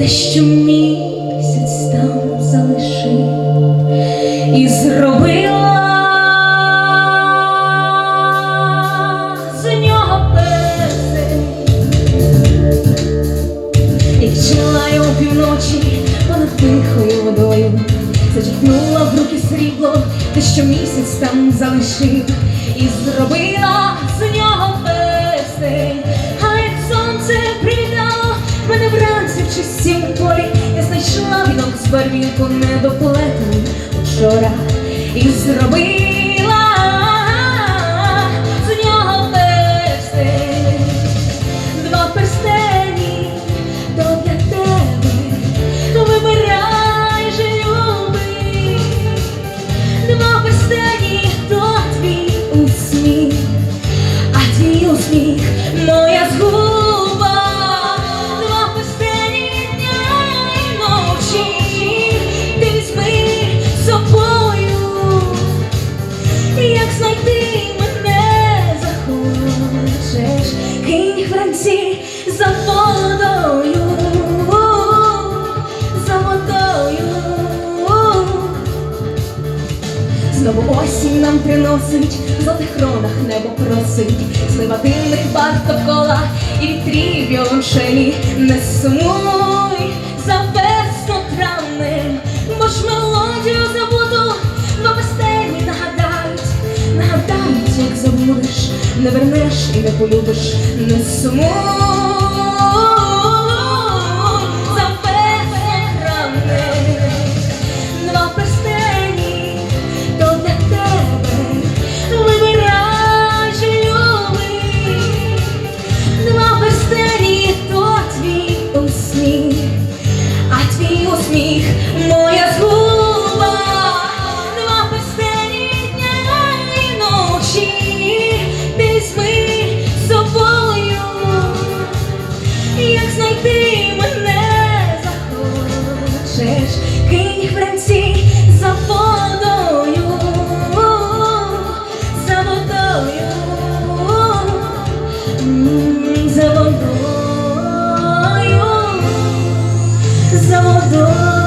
те, що місяць там залишив і зробила з і вчила його півночі понад тихою водою, зачерпнула в руки срібло, те, що місяць там залишив, і зробила це. Вранці сім полі, я знайшла вінок з барвінку недоплетений вчора. І зробила Знову осінь нам приносить, в золотих кронах небо просить, слива дивних барв довкола і вітрів віолончелі. Не сумуй за весно травнем, бо ж мелодію забуду, два пестені нагадають, нагадають, як забудеш, не вернеш і не полюбиш, не сумуй мене захочеш, кинь за водою, за водою, за водою, за водою.